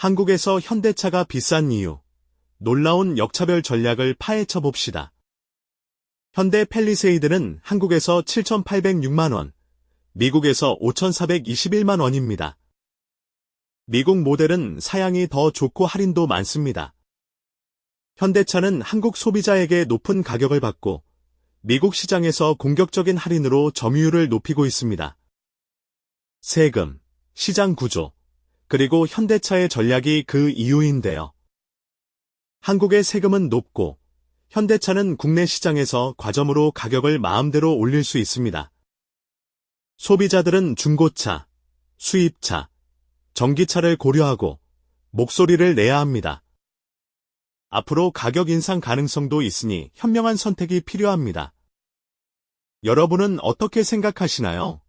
한국에서 현대차가 비싼 이유. 놀라운 역차별 전략을 파헤쳐 봅시다. 현대 펠리세이드는 한국에서 7,806만원, 미국에서 5,421만 원입니다. 미국 모델은 사양이 더 좋고 할인도 많습니다. 현대차는 한국 소비자에게 높은 가격을 받고 미국 시장에서 공격적인 할인으로 점유율을 높이고 있습니다. 세금, 시장 구조, 그리고 현대차의 전략이 그 이유인데요. 한국의 세금은 높고 현대차는 국내 시장에서 과점으로 가격을 마음대로 올릴 수 있습니다. 소비자들은 중고차, 수입차, 전기차를 고려하고 목소리를 내야 합니다. 앞으로 가격 인상 가능성도 있으니 현명한 선택이 필요합니다. 여러분은 어떻게 생각하시나요?